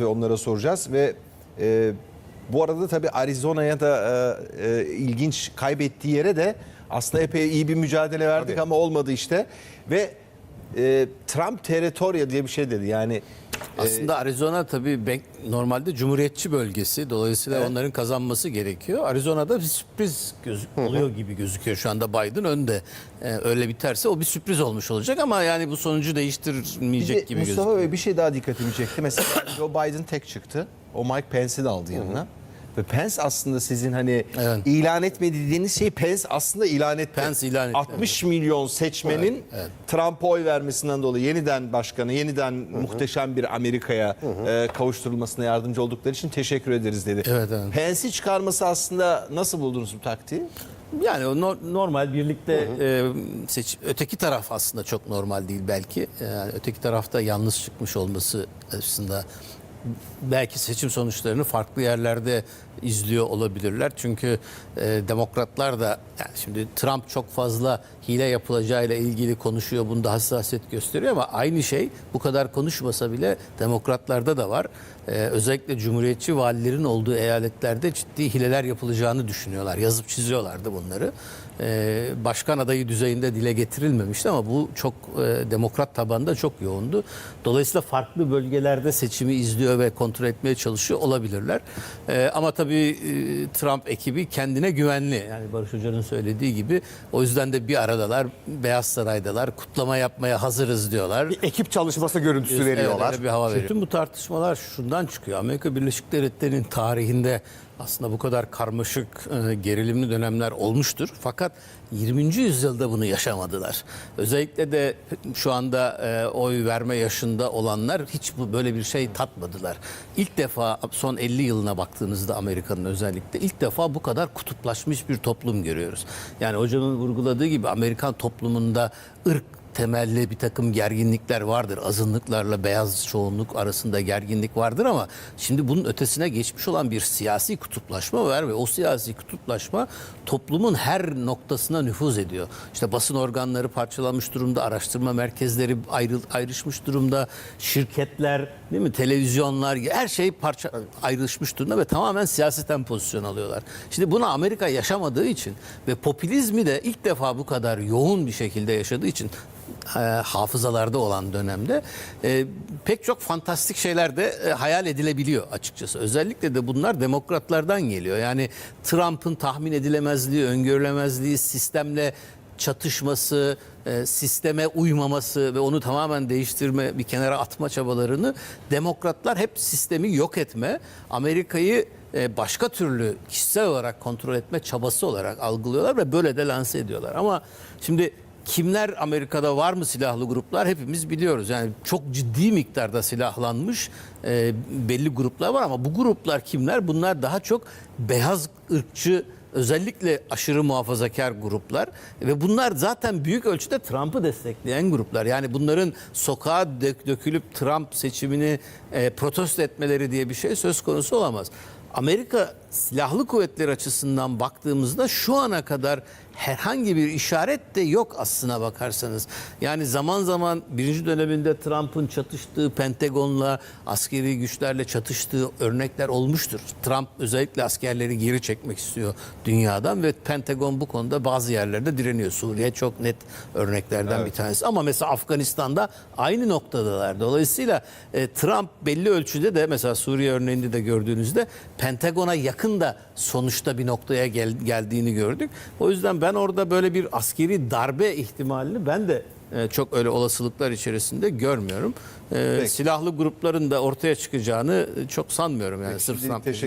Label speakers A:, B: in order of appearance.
A: ve onlara soracağız ve e, bu arada tabii Arizona'ya da e, e, ilginç kaybettiği yere de aslında epey iyi bir mücadele verdik
B: Tabii.
A: ama olmadı işte ve e, Trump territoria diye bir şey dedi yani
C: Aslında Arizona tabii ben- normalde cumhuriyetçi bölgesi. Dolayısıyla onların kazanması gerekiyor. Arizona'da bir sürpriz oluyor gibi gözüküyor şu anda Biden önde. Ee, öyle biterse o bir sürpriz olmuş olacak ama yani bu sonucu
A: Bir
C: değiştirmeyecek
A: de
C: gibi
A: Mustafa
C: gözüküyor.
A: Bey bir şey daha dikkatimi çekti. Mesela Joe Biden tek çıktı. O Mike Pence'i de aldı yanına. Ve Pence aslında sizin hani
C: Evet.
A: ilan etmedi dediğiniz şey Pence aslında ilan etti.
C: Pence ilan etti,
A: 60 milyon seçmenin
C: Evet, evet.
A: Trump'a oy vermesinden dolayı yeniden başkanı, yeniden muhteşem bir Amerika'ya e, kavuşturulmasına yardımcı oldukları için teşekkür ederiz dedi.
C: Evet, evet.
A: Pence'i çıkarması aslında nasıl buldunuz bu taktiği?
C: Yani o no- normal birlikte e, seç öteki taraf aslında çok normal değil belki. Yani öteki tarafta yalnız çıkmış olması aslında belki seçim sonuçlarını farklı yerlerde izliyor olabilirler. Çünkü e, demokratlar da yani şimdi Trump çok fazla hile yapılacağıyla ilgili konuşuyor. Bunda hassasiyet gösteriyor ama aynı şey bu kadar konuşmasa bile demokratlarda da var. E, özellikle cumhuriyetçi valilerin olduğu eyaletlerde ciddi hileler yapılacağını düşünüyorlar. Yazıp çiziyorlardı bunları. E, başkan adayı düzeyinde dile getirilmemişti ama bu çok e, demokrat tabanda çok yoğundu. Dolayısıyla farklı bölgelerde seçimi izliyor ve kontrol etmeye çalışıyor olabilirler. E, ama tabii e, Trump ekibi kendine güvenli. Yani Barış Hoca'nın söylediği gibi o yüzden de bir aradalar. Beyaz Saray'dalar. Kutlama yapmaya hazırız diyorlar.
B: Bir ekip çalışması görüntüsü
C: Evet,
B: veriyorlar.
C: öyle bir hava veriyor. Bütün bu tartışmalar şundan çıkıyor. Amerika Birleşik Devletleri'nin tarihinde aslında bu kadar karmaşık, e, gerilimli dönemler olmuştur. Fakat 20. yüzyılda bunu yaşamadılar. Özellikle de şu anda e, oy verme yaşında olanlar hiç böyle bir şey tatmadılar. İlk defa son 50 yılına baktığınızda Amerika'nın özellikle ilk defa bu kadar kutuplaşmış bir toplum görüyoruz. Yani hocanın vurguladığı gibi Amerikan toplumunda ırk temelli bir takım gerginlikler vardır. Azınlıklarla beyaz çoğunluk arasında gerginlik vardır ama şimdi bunun ötesine geçmiş olan bir siyasi kutuplaşma var ve o siyasi kutuplaşma toplumun her noktasına nüfuz ediyor. İşte basın organları parçalanmış durumda, araştırma merkezleri ayrı, ayrışmış durumda, şirketler, değil mi? Televizyonlar, her şey parça ayrışmış durumda ve tamamen siyaseten pozisyon alıyorlar. Şimdi bunu Amerika yaşamadığı için ve popülizmi de ilk defa bu kadar yoğun bir şekilde yaşadığı için e, hafızalarda olan dönemde e, pek çok fantastik şeyler de e, hayal edilebiliyor açıkçası. Özellikle de bunlar demokratlardan geliyor. Yani Trump'ın tahmin edilemezliği, öngörülemezliği, sistemle çatışması, e, sisteme uymaması ve onu tamamen değiştirme, bir kenara atma çabalarını demokratlar hep sistemi yok etme, Amerika'yı e, başka türlü kişisel olarak kontrol etme çabası olarak algılıyorlar ve böyle de lanse ediyorlar. Ama şimdi kimler Amerika'da var mı silahlı gruplar hepimiz biliyoruz. Yani çok ciddi miktarda silahlanmış e, belli gruplar var ama bu gruplar kimler? Bunlar daha çok beyaz ırkçı özellikle aşırı muhafazakar gruplar ve bunlar zaten büyük ölçüde Trump'ı destekleyen gruplar. Yani bunların sokağa dök- dökülüp Trump seçimini e, protesto etmeleri diye bir şey söz konusu olamaz. Amerika silahlı kuvvetleri açısından baktığımızda şu ana kadar herhangi bir işaret de yok aslına bakarsanız. Yani zaman zaman birinci döneminde Trump'ın çatıştığı Pentagon'la askeri güçlerle çatıştığı örnekler olmuştur. Trump özellikle askerleri geri çekmek istiyor dünyadan ve Pentagon bu konuda bazı yerlerde direniyor. Suriye çok net örneklerden bir tanesi. Ama mesela Afganistan'da aynı noktadalar. Dolayısıyla e, Trump belli ölçüde de mesela Suriye örneğinde de gördüğünüzde Pentagon'a yakın da sonuçta bir noktaya gel- geldiğini gördük. O yüzden ben orada böyle bir askeri darbe ihtimalini ben de e, çok öyle olasılıklar içerisinde görmüyorum. E,
A: Peki.
C: silahlı grupların da ortaya çıkacağını e, çok sanmıyorum yani sırf Trump
A: teşekkür